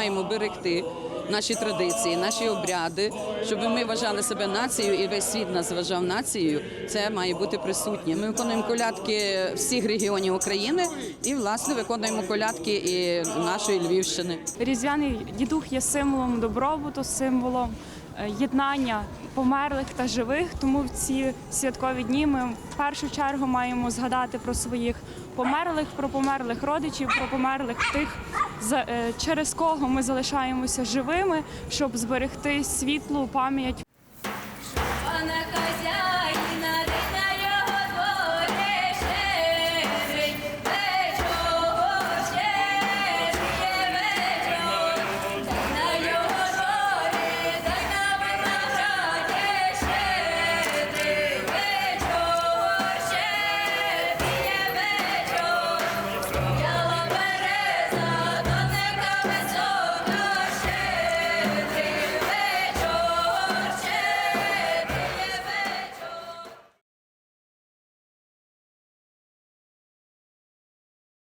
зберегти наші традиції, наші обряди, щоб ми вважали себе нацією і весь світ нас вважав нацією. Це має бути присутнє. Ми виконуємо колядки всіх регіонів України і власне виконуємо колядки і нашої Львівщини. Різдвяний дідух є символом добробуту, символом е, єднання померлих та живих. Тому в ці святкові дні ми в першу чергу маємо згадати про своїх померлих, про померлих родичів, про померлих тих, е, через кого ми залишаємося живими, щоб зберегти світлу пам'ять Пане хазяїн.